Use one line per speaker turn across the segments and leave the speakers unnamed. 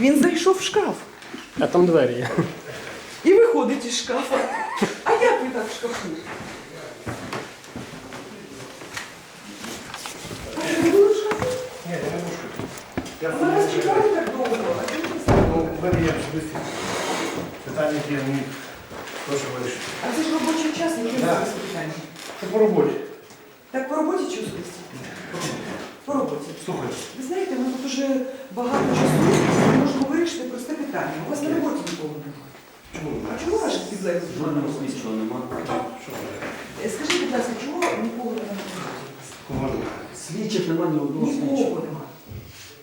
Він зайшов в шкаф
А там двері є.
і виходить із шкафа. А як ви так в шкафу? А ви були в шкафу?
Ні, я не можу. Я
А Зараз чекали так довго. а чому ви стали?
Ну, в мене є особисті питання, які я вирішити.
А це ж робочий час, які
Да.
зараз питання.
Це по роботі.
Так по роботі чи особисті? По роботі.
Слухай,
Ви знаєте, ми тут уже багато часу не вирішити просте питання. У вас на роботі нікого немає.
чому не
А
знаєш?
чому ваших підлеглих?
Жодного слідчого немає.
Е, Скажіть, будь ласка, чого нікого немає?
Слідчих немає ні одного
Нікого
слідчого.
немає.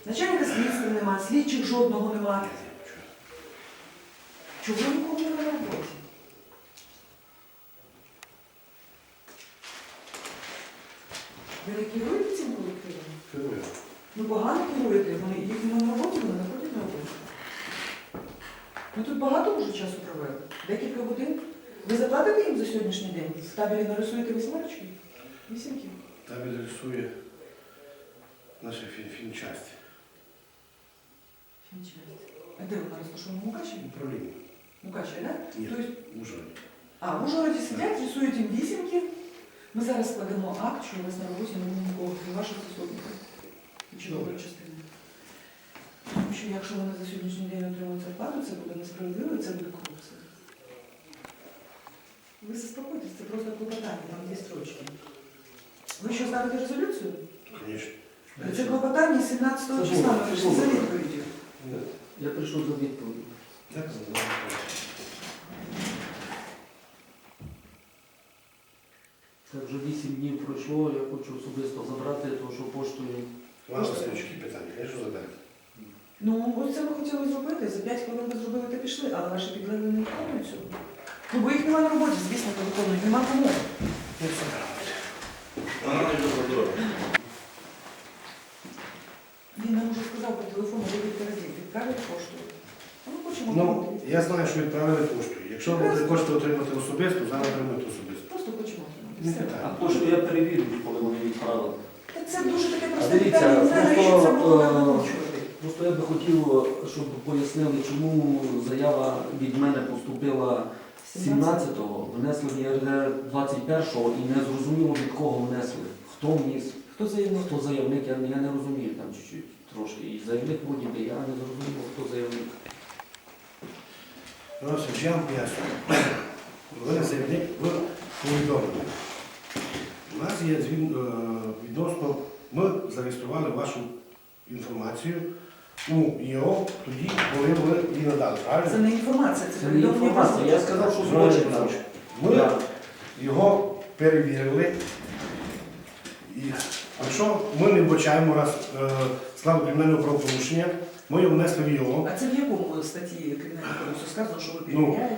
Начальника слідства немає, слідчих жодного немає. Чого нікого немає на роботі? Ви не керуєте цим колективом? Ну погано керуєте, вони їх не. Ну тут багато вже часу провели. Декілька годин. Ви заплатите їм за сьогоднішній день? В табелі нарисуєте вісьмерочки? Вісімки?
Табель рисує наша фін- фінчасть.
Фінчасть. А де вона розташована? Мукачеві?
Управління.
Мукачеві, так?
Ні,
Тобто,
в Ужгороді.
а, в Ужгороді сидять, рисують їм вісімки. Ми зараз складемо акт, що у вас на роботі не буде нікого, крім ваших заступників. І чудової частини. Що якщо вони за сьогоднішній день отримують зарплату, це буде несправедливо і це буде корупція. Ви заспокойтесь, це просто клопотання, там є строчки. Ви що ставите резолюцію?
Звісно.
Це клопотання 17 числа, ми
це
прийшли за відповіддю.
Я прийшов за відповідь.
Так,
Це вже 8 днів пройшло, я хочу особисто забрати, тому що поштою.
Ваші слідчі питання, звісно, задати.
Ну, ось це ми хотіли зробити. За 5 хвилин ви зробили та пішли, але ваші підлеглі не виконують цього. Ну, бо їх немає на роботі, звісно, не виконують. Нема кому.
Ну, все правильно.
Він нам вже сказав по телефону декілька разів, відправить поштою. А ми хочемо
Ну,
отримати.
я знаю, що відправили поштою. Якщо ви будете кошти отримати особисто, зараз отримуєте особисто.
Просто хочемо отримати. Все.
питання.
А пошту я перевірю, коли вони відправили.
Та Це дуже таке
А
просте
дивіться,
питання, не знаю, навіщо це було
просто, е,
накручувати.
Просто я би хотів, щоб пояснили, чому заява від мене поступила 17-го, внесли в ЄРДР 21-го і не зрозуміло від кого внесли. Хто вніс,
Хто заявник?
хто заявник, я, я не розумію там чуть-чуть трошки. І заявник вроді би, я не зрозумів, хто заявник.
Ось, я вам поясню. Ви не заявник, ви повідомлені. У нас є звін- е, відносно, ми зареєстрували вашу інформацію у ІО тоді, коли ви її надали,
Це
правильно?
не інформація, це
Це не
повідомлення
інформація, я сказав, що
Злочин,
злочин.
Ми
Так.
його перевірили. І якщо ми не вбачаємо раз е, складу кримінального правопорушення, ми його внесли в ІО.
А це в якому статті Кримінального кодексу сказано, що ви
Ну,
перевіряєте?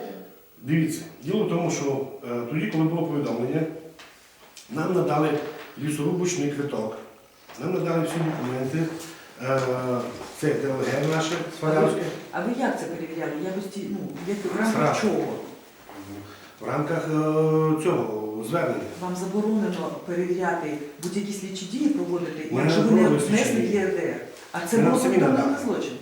Дивіться, діло в тому, що е, тоді, коли було повідомлення, нам надали лісорубочний квиток, нам надали всі документи, е, це ДЛГ наше Свалявське,
А ви як це перевіряли? В Якості, ну, як в рамках
Сразу.
чого?
в рамках е, цього звернення.
Вам заборонено перевіряти будь-які слідчі дії проводити,
Ми
якщо ви не
проводили слідчі
внесли в
дії.
ЄРДР. А це
Ми
було
нам самі
повідомлено
надали.
на злочин.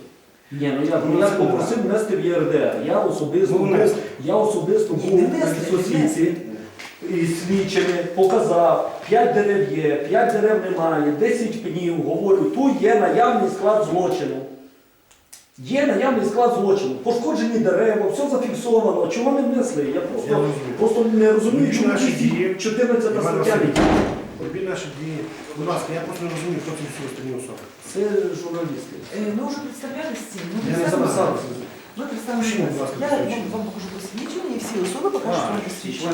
Ні, ну я,
Ну,
я попросив внести в ЄРДР. Я особисто
Ну,
я особисто
Ні,
був
не
на
не
лісосіці
внесли.
Із слідчими, показав, 5 дерев є, 5 дерев немає, 10 пнів, говорю, тут є наявний склад злочину. Є наявний склад злочину, пошкоджені дерева, все зафіксовано. Чого не внесли? Я
Я
просто,
розумію.
просто не розумію, чому
наші дії.
14
Іван
стаття.
Васильович, Робіть наші дії. Будь ласка, я просто не розумію, хто ці всі останні особи.
Це журналісти.
Е, Ми вже представлялися з цим.
Я не
представилися.
записався.
Ласка,
Я вам, вам покажу посвідчення і всі особи покажуть вам посвідчення.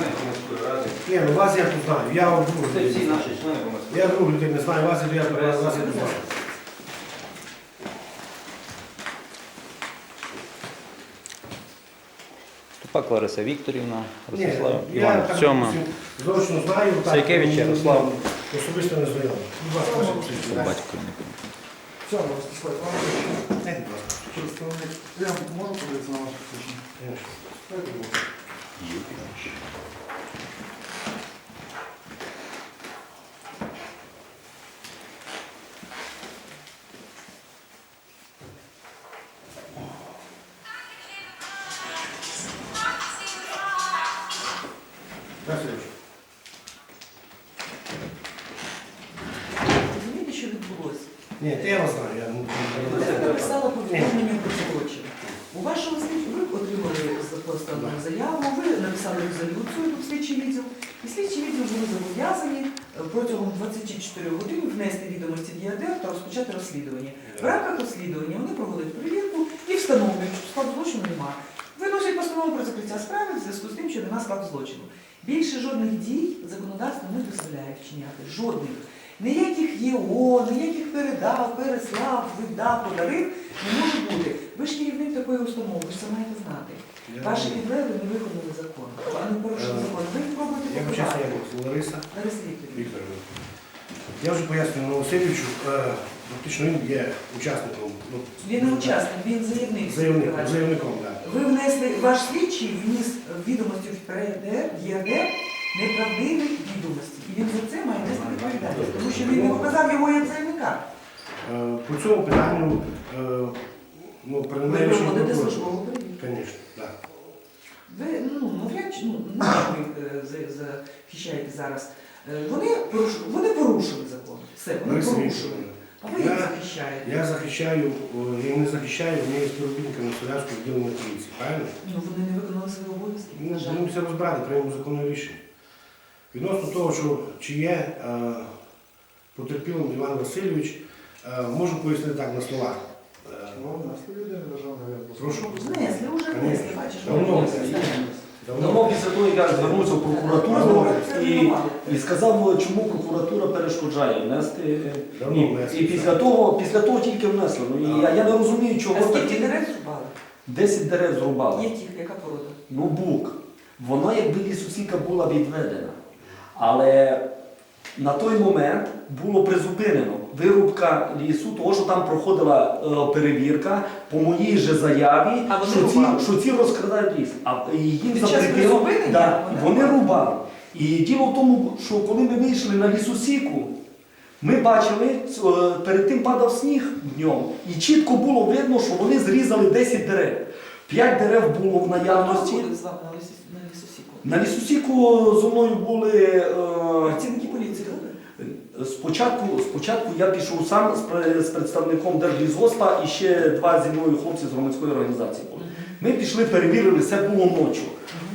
ради.
Ні, ну вас я тут знаю, я от другу
Це всі
людину.
наші члени громадської
Я другу людину не знаю, вас я я вас я тут знаю.
Тупак Лариса Вікторівна,
Ні,
Ростислав
я
Іван
так,
Сьома,
Зручно знаю, так,
Сайкевич
ну,
Ярослав.
Особисто не знайомий. Будь ласка, ваше посвідчення.
батько не
Ростислав Іванович,
Дайте, будь ласка.
представник. Я можу Да,
Сереж?
Розумієте, що відбулося?
Ні, це я не знаю, я не- не- не-
Я написала повідомлення про злочин. У вашому слідчі ви отримали постанову заяву, ви написали резолюцію в слідчий відділ, і слідчий відділ були зобов'язані протягом 24 годин внести відомості в ЄРДР та розпочати розслідування. В рамках розслідування вони проводять перевірку і встановлюють, що складу злочину немає. Виносять постанову про закриття справи в зв'язку з тим, що немає складу злочину. Більше жодних дій законодавство не дозволяє вчиняти. Жодних. Ніяких ЄО, ніяких передав, переслав, видав, подарив не може бути. Ви ж керівник такої установи, ви ж це маєте знати. Ваші підлеглі не виконали закон, а не порушили
Е,
закон. Ви пробуєте покривати.
сказати, Лариса
Лариса Вікторівна.
Я вже пояснюю Новосильовичу, е, фактично він є учасником, ну,
Він не учасник, він заявник.
заявником, заявником, так.
Ви внесли, ваш слідчий вніс відомості в ПРДР, ЄРДР неправдиві відомості. І він за це має нести відповідальність, тому що він не показав його як заявника.
Е, По цьому питанню, е, ну,
Ви
принаймні,
проводите службову перевірку.
Звісно, так.
Ви ну, навряд чи ну, навіщо ви е, за- захищаєте зараз? Е, Вони порушили, вони порушили закон. Все, вони
Лариса
порушили.
Вікторівна,
А ви їх
Я-
захищаєте.
Я захищаю, я не захищаю, вони є співробітниками Солярського відділення поліції, правильно?
Ну вони не виконали свої обов'язки.
Ну,
На жаль.
будемо це розбирати, приймемо законне рішення. Відносно того, що чи є е, потерпілим Іван Васильович, е, можу пояснити так на словах.
Ну,
Прошу.
Внесли, вже внесли, бачиш.
Давно внесли.
внесли.
Давно після того, як я звернувся в прокуратуру і, і сказав, чому прокуратура перешкоджає внести. е,
Давно
І,
внесли.
і після того, після того тільки внесли. Ну, і я, я не розумію, чого
А скільки дерев зрубали?
10 дерев зрубали.
Яких? Яка порода?
Ну, бук. Вона якби лісосіка була відведена. Але на той момент було призупинено вирубка лісу, того, що там проходила е, перевірка по моїй же заяві,
А вони
що,
рубали?
ці, що ці розкрадають ліс. А їм
Під час
запретило.
призупинення
Да,
вони
вони
рубали?
І діло в тому, що коли ми вийшли на лісосіку, ми бачили, е, перед тим падав сніг днем, і чітко було видно, що вони зрізали 10 дерев. 5 дерев було в
Хто
наявності.
буде з вами на лісі- на лісосіку?
На лісосіку зі мною були. е,
Працівники поліції,
спочатку, спочатку я пішов сам з, з представником Держлісгоспа і ще два зі мною хлопці з громадської організації були. Ми пішли, перевірили, все було ночі.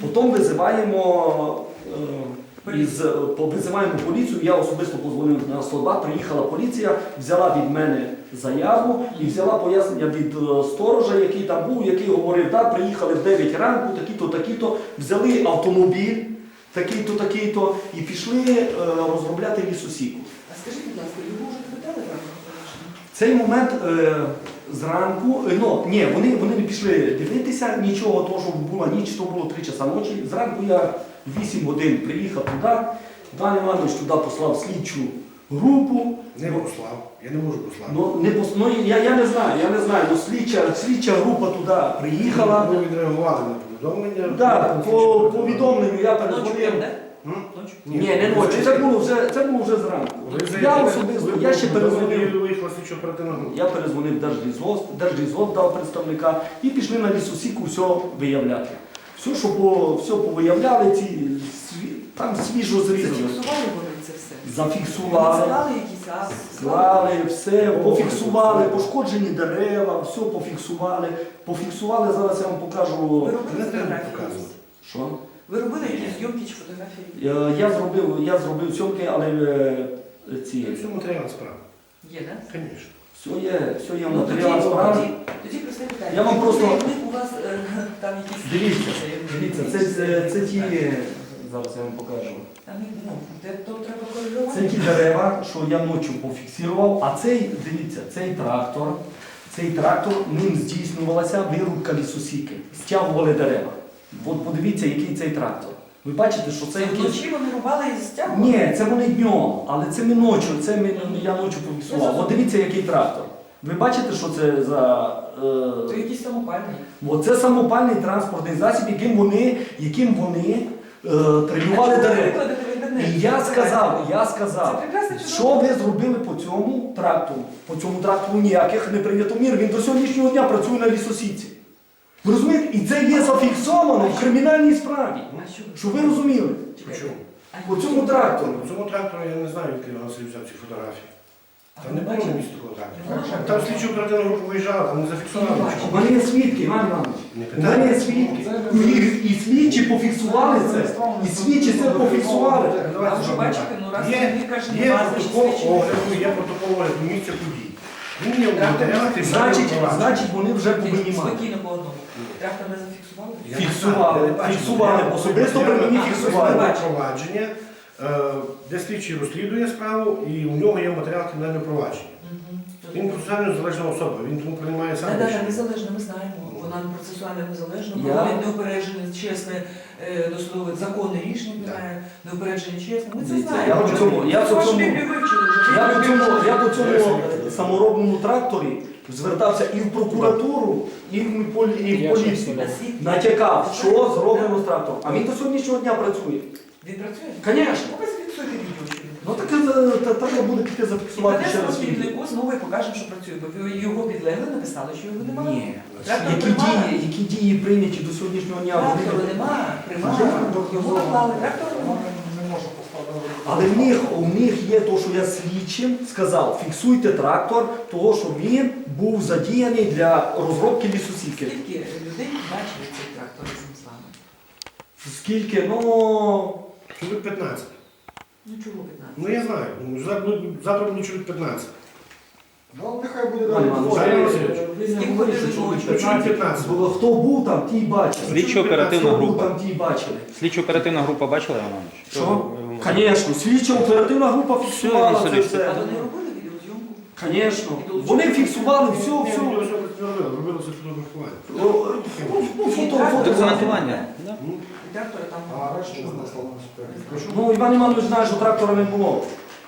Потім визиваємо. е, Із, по- визиваємо поліцію, я особисто позвонив на 102, приїхала поліція, взяла від мене заяву і взяла пояснення від е, сторожа, який там був, який говорив, да, приїхали в 9 ранку, такі-то, такі-то, взяли автомобіль, такий-то, такий-то, і пішли е, розробляти лісосіку.
А скажіть, будь ласка, його вже провадження?
В цей момент е, зранку, е, ну ні, вони, вони не пішли дивитися нічого, того, що була ніч, то було 3 часа ночі. Зранку я в 8 годин приїхав туди, Іван Іванович туди послав слідчу групу.
Не послав, я не можу послати.
Ну, не пос... ну я, я не знаю, я не знаю, ну слідча, слідча група туди приїхала.
Ви відреагували на повідомлення.
Так, по повідомленню я
Ночі
передзвонив.
М?
Ні, не ночі, це було вже, це було вже зранку.
Ви
Я
заявили,
особисто,
ви
я ще перезвонив.
слідчо.
Я перезвонив Держлізгосп, Держлізгосп дав представника і пішли на лісосіку все виявляти. Все, що було, все повиявляли, ці сві- там свіжо зрізали.
Зафіксували вони?
Зафіксували,
Склали якісь
склали, все, пофіксували, пошкоджені дерева, все пофіксували. Пофіксували, зараз я вам покажу.
Ви робили
фотографії?
Що?
Ви робили якісь зйомки чи фотографії?
Е, Я зробив, я зробив сьомки, але е, ці.
Це все матеріал справи.
Є, так?
Звісно.
Все є, все є
Ну,
матеріалі
тоді-
справи.
тоді- просте питання.
Я вам просто-
заявник у вас е, там якісь...
Дивіться, дивіться, це, це, це ті. Зараз я вам покажу.
Там, ну, де то треба коригувати.
Це ті дерева, що я ночі пофіксував, а цей, дивіться, цей трактор, цей трактор, ним здійснювалася вирубка лісосіки. Стягували дерева. От подивіться, який цей трактор. Ви бачите, що це
Це
якийсь.
вночі вони рубали і стягували?
Ні, це вони днем, але це ми ночі, це ми, я ночі пофіксував. От дивіться, який трактор. Ви бачите, що це за.
То
Е...
якісь самопальні.
Оце самопальний транспортний засіб, яким вони, яким вони е, тренували дерева. І я сказав, я сказав, що ви зробили по цьому трактору? По цьому трактору ніяких не прийнято мір. Він до сьогоднішнього дня працює на лісосіці. Ви розумієте? І це є зафіксовано в кримінальній справі.
Що ви?
Щоб ви розуміли. По цьому трактору.
По цьому трактору я не знаю, Васильович взяв ці фотографії. Там не було.
Не бачили?
Там слідчу оперативну групу виїжджала, там не зафіксували нічого.
У мене є свідки, Іван Іванович.
Не
У мене є свідки. І, і слідчі пофіксували це. І слідчі це пофіксували.
Так,
А
давайте
ви ж бачите, ну раз
Є,
він каже,
є
нема,
протокол огляду, є протокол огляду місця подій. Він є матеріалах кримінального
Значить, значить, вони вже повинні мати.
Спокійно по одному. Трактор не зафіксували?
Фіксували, фіксували. Особисто при мені фіксували.
провадження, е, де слідчий розслідує справу, і у нього є матеріал кримінального провадження. Він процесуально незалежна особа, він тому приймає сам
Так, так, незалежно, ми знаємо. Вона процесуально незалежна, проводить неупереджене, чесне, е, досудове, законне рішення приймає, неупереджене, чесне. Ми це знаємо.
я по цьому- я по цьому-. Я по цьому, я по цьому е, саморобному тракторі звертався і в прокуратуру, і в, полі, і в поліцію. Натякав, що зроблено з трактором. А він до сьогоднішнього дня працює.
Він працює?
Звісно.
Ну, ви зафіксуйте відео, що він
Ну
працює.
так е, та- треба буде піти
І
зафіксувати ще
принесемо
раз.
керівнику знову і покажемо, що працює, бо ви- його підлегли, написали, що його немає.
Ні.
Трактор
Які
приймає.
дії, які дії прийняті до сьогоднішнього дня? вони-
Трактору немає, приймає. Його наклали, трактору немає.
Не можу поставити.
Але в них, у них є то, що я слідчим сказав, фіксуйте трактор, того, що він був задіяний для розробки лісосіки.
Скільки людей бачили цей трактор разом з вами?
Скільки? Ну,
Чоловік 15.
Ну чого 15?
Ну я знаю. Ну, завтра, завтра буде чоловік 15.
Ну, нехай буде
Іван
далі.
Іванович,
Васильович,
ви не говорите, що
ночі?
Ну, чоловік 15.
Було, хто був там, ті й бачили.
Слідчо оперативна
Хто був
група.
там, ті й бачили.
Слідчо оперативна група бачила Іван Іванович?
Що? Звісно, слідча оперативна група фіксувала
Все,
це
Іван
все.
А вони робили відеозйомку?
Звісно. Вони фіксували все, все.
Відео все не робили, робилося фотографування.
О, Ну, фото, фото.
Документування. Да.
Ну,
І там.
А раніше слава Господи.
Ну, Іван Іванович знає, що трактора не було.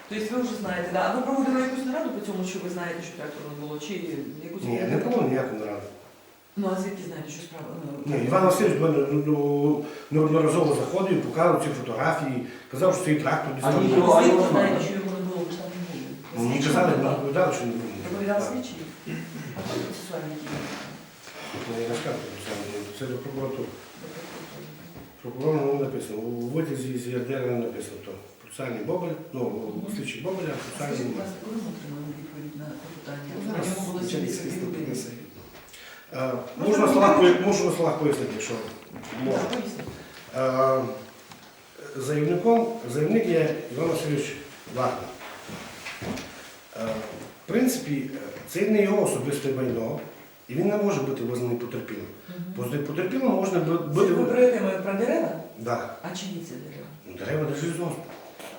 Тобто ви вже знаєте, да? А ви проводили якусь нараду по цьому, що ви знаєте, що трактора не було? Чи якусь
Ні, не було ніякого наради.
Ну а звідки знаєте, що справа? Ну,
Ні, Іван Васильович до мене ну, ну, неодноразово заходив, показував ці фотографії, казав, що цей трактор десь
А
там.
ні,
звідки знаєте, що його не було, ви ж там не були?
Ну, Мені казали, що не було.
Доповідав слідчий? Хто дії?
Ну, Я не скажу, це, до прокуратури. Прокурор ну, написано, у витязі з ЄРДР не написано, то процесуальний Бобель, ну, слідчий Бобеля, процесуальний
Скажіть, будь ласка, коли ми отримали відповідь на?
Ну,
На
зараз
було 72
принесе.
Е, Можу на словах, пояснити, якщо можна.
Так, поясніть.
Е, Заявником, заявник є Іван Васильович Вагнер. Е, В принципі, е, це не його особисте майно, і він не може бути визнаний потерпілим. Бо Потерпілим можна бу-
Це
бути.
ви ми про дерева?
Да.
А чиї це дерева?
Ну, Дерева держлізгосп.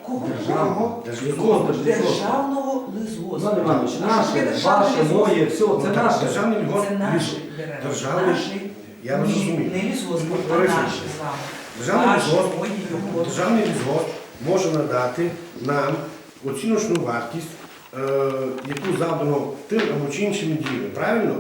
Кого?
Державного.
Держлізгосп.
Держлізгоспу?
Державного лісгоспу.
Іван Іванович, наше, ваше, моє, все,
Ну,
це наше.
Державний лісгосп.
Це наші дерева.
Державний-
Наші.
Я вас розумію.
Не лісгосп,
Ну,
а наші з вами.
Державний
його.
державний лісгосп може надати нам оціночну вартість, яку завдано тим або чи іншими діями. Правильно?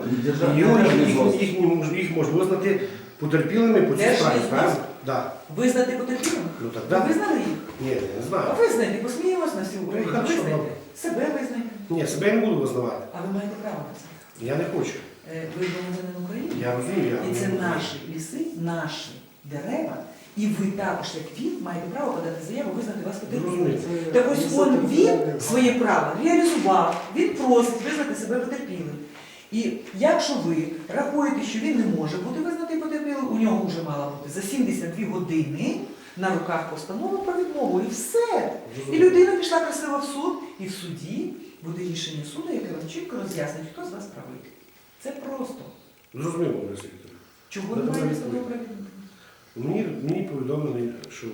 І його, їх, їх, їх, їх можна визнати потерпілими по цій справі. Правильно? Да.
Визнати потерпілим?
Ну так,
Ви
да.
визнали їх?
Ні, я не знаю.
А визнайте, посміємось на всю Україну.
Ну,
Визнайте. Себе визнайте.
Ні, себе я не буду визнавати.
А ви маєте право на це.
Я не хочу.
Е, Ви громадянин України.
Я розумію. Я
І це
не-
наші ліси, наші дерева. І ви також, як він, маєте право подати заяву, визнати вас потерпілим. Так ось он він своє право реалізував, він просить визнати себе потерпілим. І якщо ви рахуєте, що він не може бути визнатий потерпілим, у нього вже мала бути за 72 години на руках постанова про відмову, і все. І людина пішла красиво в суд, і в суді буде рішення суду, яке вам чітко роз'яснить, хто з вас правий. Це просто.
Зрозуміло.
Чого немає постанови про відмову?
Мені, мені повідомили, що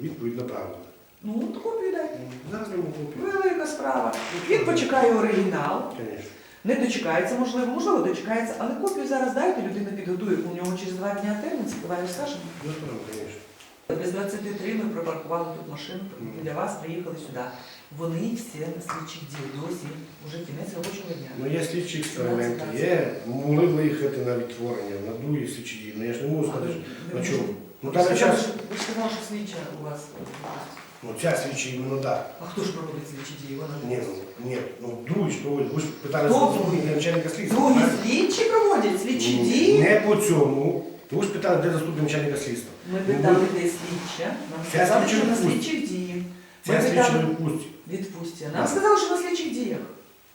відповідь направлена.
Ну, от копію дайте.
Зараз не можу.
Велика справа. Він почекає оригінал.
Звісно.
Не дочекається, можливо, можливо, дочекається, але копію зараз дайте, людина підготує, у нього через два дні термін, давай розкажемо.
справа, звісно.
Без 23 ми припаркували тут машину, для вас приїхали сюди. Вони всі на слідчих дій досі, вже кінець робочого дня.
Ну, є слідчі експерименти, є, могли виїхати на відтворення, на другі слідчі дії. Ну, я ж не можу сказати, на чому. Ну,
Ви
там час,
Ви ж сказали, що слідча у вас.
ну, ця слідчі іменно так.
А хто ж проводить слідчі дії? Вона
Ні, ну, ні, ну, другі ж проводять. Ви ж питали
Хто
слідчого начальника слідства.
Другі
правильно?
слідчі проводять слідчі дії.
Не по цьому, Ви ж питали, де заступник начальника слідства.
Ми питали, де слідча. Нам
Це
сказали, що на
відпустці.
слідчих діях. Ми
Це слідчі
питали
відпустці.
відпустці. Нам
Так.
сказали, що на слідчих діях.